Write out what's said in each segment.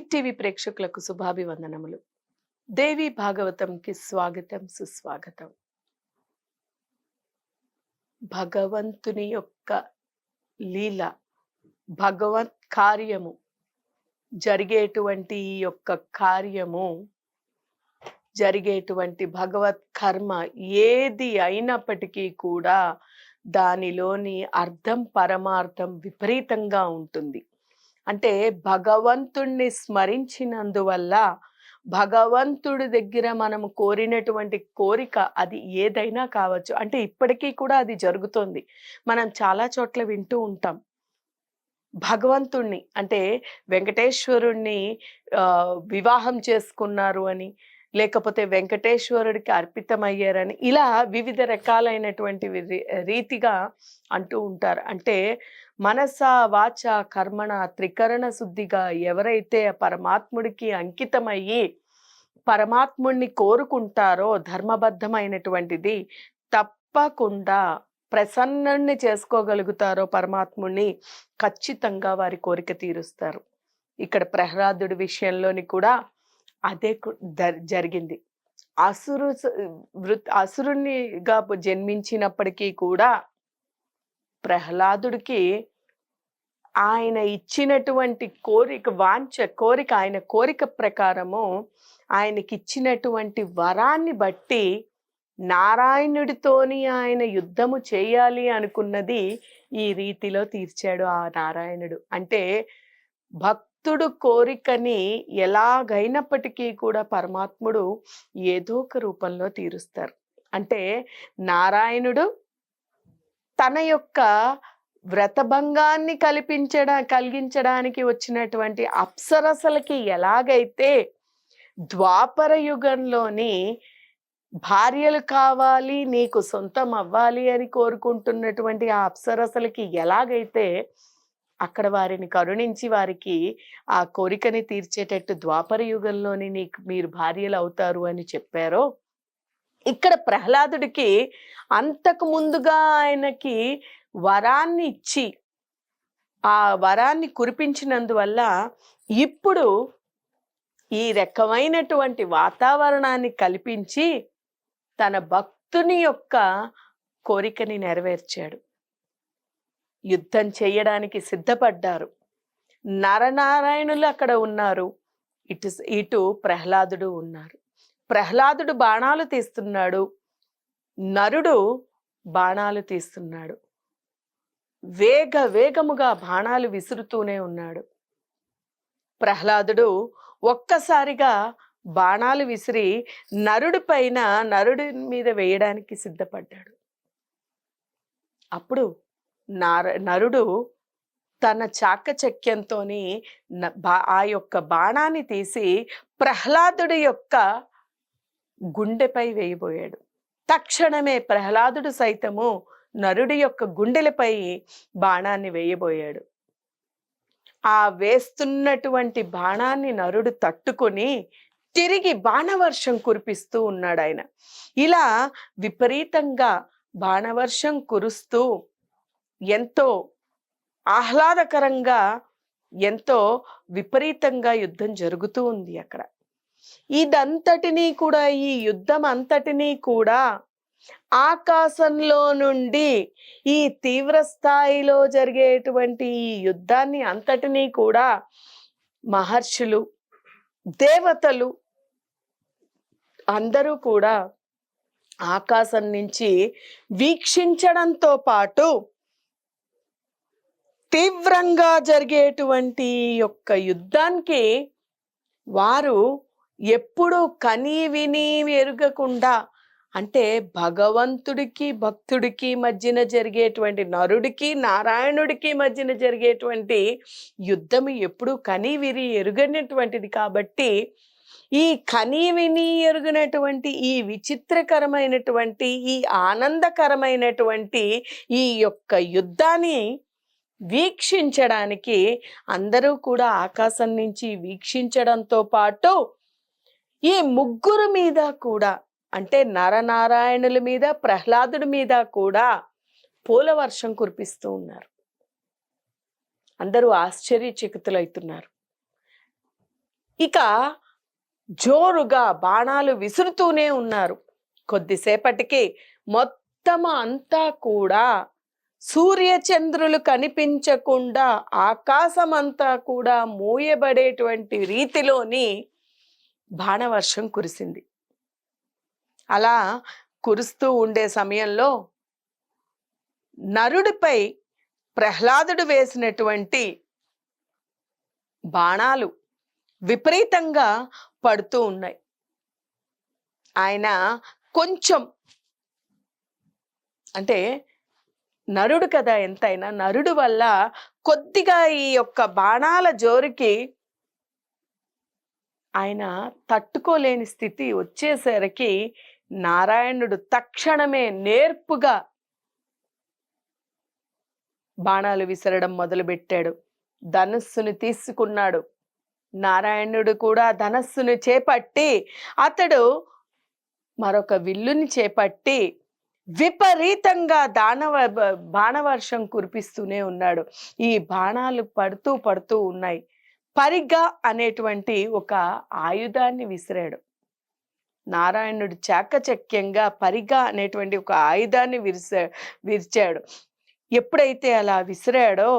Hit TV ప్రేక్షకులకు శుభాభివందనములు. దేవి భాగవతంకి స్వాగతం సుస్వాగతం. భగవంతుని యొక్క లీల భగవత్ కార్యము జరిగేటువంటి ఈ యొక్క కార్యము జరిగేటువంటి భగవత్ కర్మ ఏది అయినప్పటికీ కూడా దానిలోని అర్థం పరమార్థం విపరీతంగా ఉంటుంది. అంటే భగవంతుణ్ణి స్మరించినందువల్ల భగవంతుడి దగ్గర మనము కోరినటువంటి కోరిక అది ఏదైనా కావచ్చు. అంటే ఇప్పటికీ కూడా అది జరుగుతోంది. మనం చాలా చోట్ల వింటూ ఉంటాం. భగవంతుణ్ణి అంటే వెంకటేశ్వరుణ్ణి ఆ, వివాహం చేసుకున్నారు అని లేకపోతే వెంకటేశ్వరుడికి అర్పితమయ్యారని ఇలా వివిధ రకాలైనటువంటి రీతిగా అంటూ ఉంటారు. అంటే మనస వాచ కర్మణ త్రికరణ శుద్ధిగా ఎవరైతే పరమాత్ముడికి అంకితమయ్యి పరమాత్ముడిని కోరుకుంటారో ధర్మబద్ధమైనటువంటిది తప్పకుండా ప్రసన్నుణ్ణి చేసుకోగలుగుతారో పరమాత్ముడిని ఖచ్చితంగా వారి కోరిక తీరుస్తారు. ఇక్కడ ప్రహ్లాదుడి విషయంలోని కూడా అదే కు- జరిగింది. అసురు వృత్ అసురునిగా జన్మించినప్పటికీ కూడా ప్రహ్లాదుడికి ఆయన ఇచ్చినటువంటి కోరిక వాంఛ కోరిక ఆయన కోరిక ప్రకారము ఆయనకి ఇచ్చినటువంటి వరాన్ని బట్టి నారాయణుడితోని ఆయన యుద్ధము చేయాలి అనుకున్నది ఈ రీతిలో తీర్చాడు ఆ నారాయణుడు. అంటే భక్ భక్తుడు కోరికని ఎలాగైనప్పటికీ కూడా పరమాత్ముడు ఏదో ఒక రూపంలో తీరుస్తారు. అంటే నారాయణుడు తన యొక్క వ్రతభంగాన్ని కల్పించడా కలిగించడానికి వచ్చినటువంటి అప్సరసలకి ఎలాగైతే ద్వాపర యుగంలోని భార్యలు కావాలి నీకు సొంతం అవ్వాలి అని కోరుకుంటున్నటువంటి ఆ అప్సరసలకి ఎలాగైతే అక్కడ వారిని కరుణించి వారికి ఆ కోరికని తీర్చేటట్టు ద్వాపర యుగంలోని నీకు మీరు భార్యలు అవుతారు అని చెప్పారో ఇక్కడ ప్రహ్లాదుడికి అంతకు ముందుగా ఆయనకి వరాన్ని ఇచ్చి ఆ వరాన్ని కురిపించినందువల్ల ఇప్పుడు ఈ రకమైనటువంటి వాతావరణాన్ని కల్పించి తన భక్తుని యొక్క కోరికని నెరవేర్చాడు. యుద్ధం చేయడానికి సిద్ధపడ్డారు. నరనారాయణులు అక్కడ ఉన్నారు. ఇటు ఇటు ప్రహ్లాదుడు ఉన్నారు. ప్రహ్లాదుడు బాణాలు తీస్తున్నాడు. నరుడు బాణాలు తీస్తున్నాడు. వేగ వేగముగా బాణాలు విసురుతూనే ఉన్నాడు. ప్రహ్లాదుడు ఒక్కసారిగా బాణాలు విసిరి నరుడి పైన నరుడి మీద వేయడానికి సిద్ధపడ్డాడు. అప్పుడు నార నరుడు తన చాకచక్యంతోని బా- ఆ యొక్క బాణాన్ని తీసి ప్రహ్లాదుడి యొక్క గుండెపై వేయబోయాడు. తక్షణమే ప్రహ్లాదుడు సైతము నరుడి యొక్క గుండెలపై బాణాన్ని వేయబోయాడు. ఆ వేస్తున్నటువంటి బాణాన్ని నరుడు తట్టుకొని తిరిగి బాణవర్షం కురిపిస్తూ ఉన్నాడు ఆయన ఇలా విపరీతంగా బాణవర్షం కురుస్తూ ఎంతో ఆహ్లాదకరంగా ఎంతో విపరీతంగా యుద్ధం జరుగుతూ ఉంది అక్కడ. ఇదంతటినీ కూడా ఈ యుద్ధం అంతటినీ కూడా ఆకాశంలో నుండి ఈ తీవ్ర స్థాయిలో జరిగేటువంటి ఈ యుద్ధాన్ని అంతటినీ కూడా మహర్షులు దేవతలు అందరూ కూడా ఆకాశం నుంచి వీక్షించడంతో పాటు తీవ్రంగా జరిగేటువంటి యొక్క యుద్ధానికి వారు ఎప్పుడు కని విని ఎరుగకుండా అంటే భగవంతుడికి భక్తుడికి మధ్యన జరిగేటువంటి నరుడికి నారాయణుడికి మధ్యన జరిగేటువంటి యుద్ధం ఎప్పుడు కని విరి ఎరుగనటువంటిది కాబట్టి ఈ కని విని ఎరుగినటువంటి ఈ విచిత్రకరమైనటువంటి ఈ ఆనందకరమైనటువంటి ఈ యొక్క యుద్ధాన్ని వీక్షించడానికి అందరూ కూడా ఆకాశం నుంచి వీక్షించడంతో పాటు ఈ ముగ్గురు మీద కూడా అంటే నరనారాయణుల మీద ప్రహ్లాదుడి మీద కూడా పూల వర్షం కురిపిస్తూ ఉన్నారు. అందరూ ఆశ్చర్యచకితులవుతున్నారు. ఇక జోరుగా బాణాలు విసురుతూనే ఉన్నారు. కొద్దిసేపటికి మొత్తం అంతా కూడా సూర్యచంద్రులు కనిపించకుండా ఆకాశం అంతా కూడా మూయబడేటువంటి రీతిలోని బాణవర్షం కురిసింది. అలా కురుస్తూ ఉండే సమయంలో నరుడిపై ప్రహ్లాదుడు వేసినటువంటి బాణాలు విపరీతంగా పడుతూ ఉన్నాయి. ఆయన కొంచెం అంటే నరుడు కదా ఎంతైనా. నరుడు వల్ల కొద్దిగా ఈ యొక్క బాణాల జోరికి ఆయన తట్టుకోలేని స్థితి వచ్చేసరికి నారాయణుడు తక్షణమే నేర్పుగా బాణాలు విసరడం మొదలుపెట్టాడు. ధనస్సును తీసుకున్నాడు. నారాయణుడు కూడా ధనస్సును చేపట్టి అతడు మరొక విల్లుని చేపట్టి విపరీతంగా దానవ బాణవర్షం కురిపిస్తూనే ఉన్నాడు. ఈ బాణాలు పడుతూ పడుతూ ఉన్నాయి. పరిగ అనేటువంటి ఒక ఆయుధాన్ని విసిరాడు. నారాయణుడు చాకచక్యంగా పరిగా అనేటువంటి ఒక ఆయుధాన్ని విరిసా విరిచాడు. ఎప్పుడైతే అలా విసిరాడో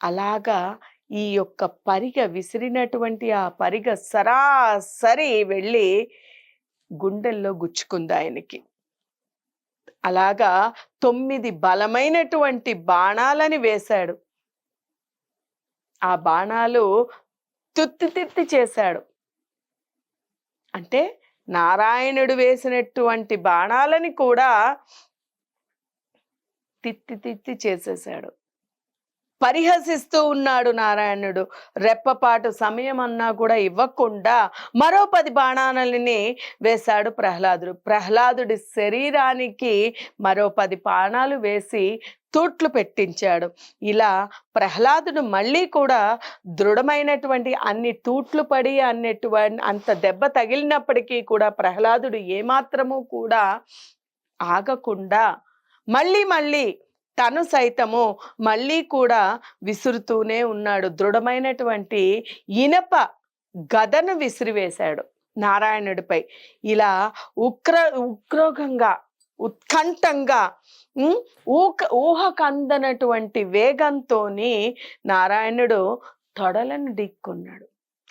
అలాగా ఈ యొక్క పరిగ విసిరినటువంటి ఆ పరిగ సరాసరి వెళ్ళి గుండెల్లో గుచ్చుకుంది ఆయనకి. అలాగా తొమ్మిది బలమైనటువంటి బాణాలని వేశాడు. ఆ బాణాలు తుత్తి తిత్తి చేశాడు. అంటే నారాయణుడు వేసినటువంటి బాణాలని కూడా తిత్తి తిత్తి చేసేశాడు. పరిహసిస్తూ ఉన్నాడు నారాయణుడు. రెప్పపాటు సమయం అన్నా కూడా ఇవ్వకుండా మరో పది బాణాలని వేశాడు ప్రహ్లాదుడు. ప్రహ్లాదుడి శరీరానికి మరో పది బాణాలు వేసి తూట్లు పెట్టించాడు. ఇలా ప్రహ్లాదుడు మళ్ళీ కూడా దృఢమైనటువంటి అన్ని తూట్లు పడి అన్నటువంటి అంత దెబ్బ తగిలినప్పటికీ కూడా ప్రహ్లాదుడు ఏమాత్రము కూడా ఆగకుండా మళ్ళీ మళ్ళీ తను సైతము మళ్ళీ కూడా విసురుతూనే ఉన్నాడు. దృఢమైనటువంటి ఇనప గదను విసిరివేశాడు నారాయణుడిపై. ఇలా ఉగ్ర ఉగ్రోగంగా ఉత్కంఠంగా ఊక ఊహకందనటువంటి వేగంతోని నారాయణుడు తొడలను ఢీక్కున్నాడు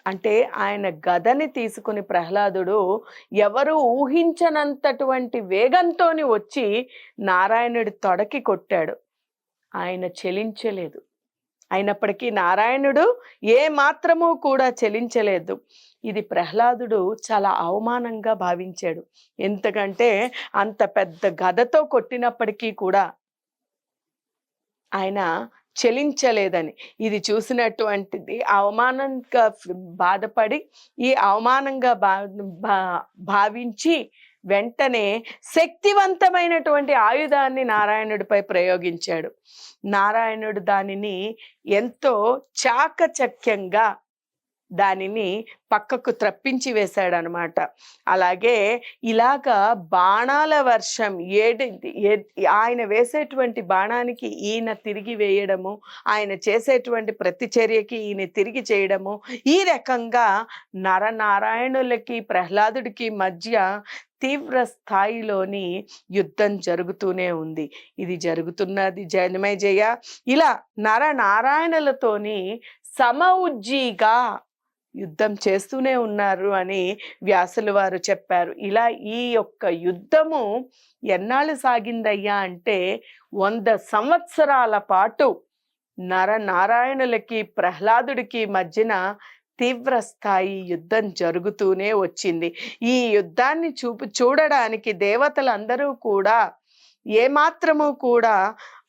అంటే ఆయన గదని తీసుకుని ప్రహ్లాదుడు ఎవరు ఊహించనంతటువంటి వేగంతోని వచ్చి నారాయణుడి తొడకి కొట్టాడు. ఆయన చెలించలేదు. అయినప్పటికీ నారాయణుడు ఏ మాత్రము కూడా చెలించలేదు. ఇది ప్రహ్లాదుడు చాలా అవమానంగా భావించాడు. ఎందుకంటే అంత పెద్ద గదతో కొట్టినప్పటికీ కూడా ఆయన చెలించలేదని. ఇది చూసినటువంటిది అవమానంగా బాధపడి ఈ అవమానంగా భా- భావించి వెంటనే శక్తివంతమైనటువంటి ఆయుధాన్ని నారాయణుడిపై ప్రయోగించాడు. నారాయణుడు దానిని ఎంతో చాకచక్యంగా దానిని పక్కకు త్రప్పించి వేశాడనమాట. అలాగే ఇలాగా బాణాల వర్షం ఏడు ఏ- ఆయన వేసేటువంటి బాణానికి ఈయన తిరిగి వేయడము ఆయన చేసేటువంటి ప్రతిచర్యకి ఈయన తిరిగి చేయడము ఈ రకంగా నరనారాయణులకి ప్రహ్లాదుడికి మధ్య తీవ్ర స్థాయిలోని యుద్ధం జరుగుతూనే ఉంది. ఇది జరుగుతున్నది. జనమై జయ. ఇలా నరనారాయణులతోని సమఉజ్జీగా యుద్ధం చేస్తూనే ఉన్నారు అని వ్యాసులు వారు చెప్పారు. ఇలా ఈ యొక్క యుద్ధము ఎన్నాళ్ళు సాగిందయ్యా అంటే వంద సంవత్సరాల పాటు నరనారాయణులకి ప్రహ్లాదుడికి మధ్యన తీవ్ర స్థాయి యుద్ధం జరుగుతూనే వచ్చింది. ఈ యుద్ధాన్ని చూపు చూడడానికి దేవతలందరూ కూడా ఏమాత్రము కూడా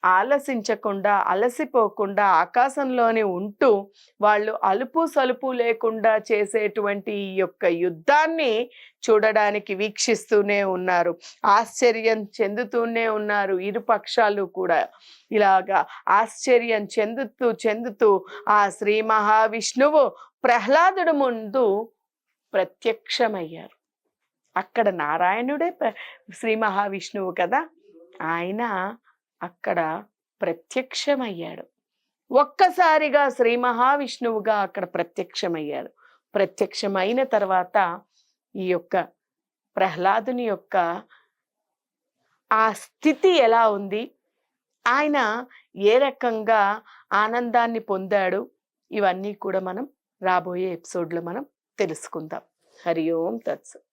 ఆలసించకుండా అలసిపోకుండా ఆకాశంలోనే ఉంటూ వాళ్ళు అలుపు సలుపు లేకుండా చేసేటువంటి ఈ యొక్క యుద్ధాన్ని చూడడానికి వీక్షిస్తూనే ఉన్నారు. ఆశ్చర్యం చెందుతూనే ఉన్నారు ఇరు పక్షాలు కూడా. ఇలాగా ఆశ్చర్యం చెందుతూ చెందుతూ ఆ శ్రీ మహావిష్ణువు ప్రహ్లాదుడు ముందు ప్రత్యక్షమయ్యారు. అక్కడ నారాయణుడే శ్రీ మహావిష్ణువు కదా? ఆయన అక్కడ ప్రత్యక్షమయ్యాడు. ఒక్కసారిగా శ్రీ మహావిష్ణువుగా అక్కడ ప్రత్యక్షమయ్యాడు. ప్రత్యక్షమైన తర్వాత ఈ యొక్క ప్రహ్లాదుని యొక్క ఆ స్థితి ఎలా ఉంది? ఆయన ఏ రకంగా ఆనందాన్ని పొందాడు? ఇవన్నీ కూడా మనం రాబోయే ఎపిసోడ్లో మనం తెలుసుకుందాం. హరి ఓం తత్సత్